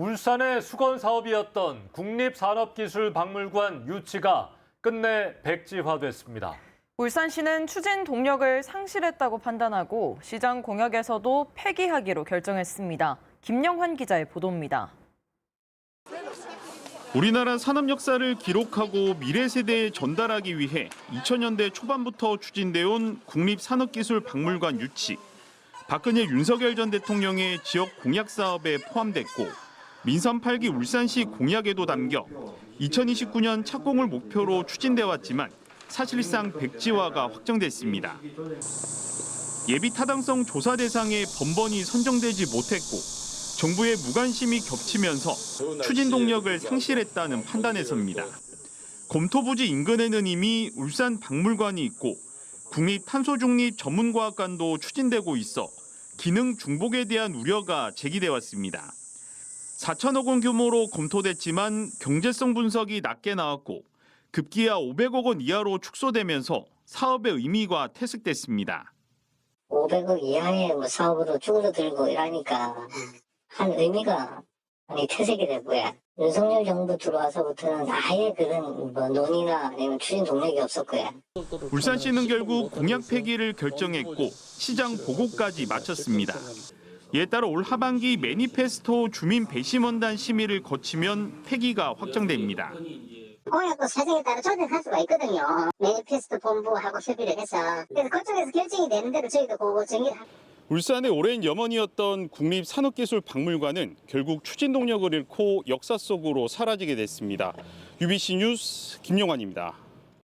울산의 수건 사업이었던 국립산업기술박물관 유치가 끝내 백지화됐습니다. 울산시는 추진 동력을 상실했다고 판단하고 시장 공약에서도 폐기하기로 결정했습니다. 김영환 기자의 보도입니다. 우리나라 산업 역사를 기록하고 미래 세대에 전달하기 위해 2000년대 초반부터 추진돼 온 국립산업기술박물관 유치. 박근혜 윤석열 전 대통령의 지역 공약 사업에 포함됐고 민선 8기 울산시 공약에도 담겨 2029년 착공을 목표로 추진돼 왔지만 사실상 백지화가 확정됐습니다. 예비 타당성 조사 대상에 번번이 선정되지 못했고 정부의 무관심이 겹치면서 추진 동력을 상실했다는 판단에서입니다. 검토부지 인근에는 이미 울산 박물관이 있고 국립 탄소중립 전문과학관도 추진되고 있어 기능 중복에 대한 우려가 제기돼 왔습니다. 4천억 원 규모로 검토됐지만 경제성 분석이 낮게 나왔고 급기야 500억 원 이하로 축소되면서 사업의 의미가 퇴색됐습니다. 500억 이하의 뭐 사업으로 줄어들고 이러니까 한 의미가 많이 퇴색이 되고요. 윤석열 정부 들어와서부터는 아예 그런 뭐 논의나 아니면 추진 동력이 없었고요. 울산시는 결국 공약 폐기를 결정했고 시장 보고까지 마쳤습니다. 이에 따라 올 하반기 매니페스토 주민 배심원단 심의를 거치면 폐기가 확정됩니다. 공약도 사정에 따라 조정할 수가 있거든요. 매니페스토 본부하고 협의를 해서 그래서 그쪽에서 결정이 되는 대로 저희도 그거 정리를 하- 울산의 오랜 염원이었던 국립산업기술박물관은 결국 추진 동력을 잃고 역사 속으로 사라지게 됐습니다. UBC 뉴스 김용환입니다.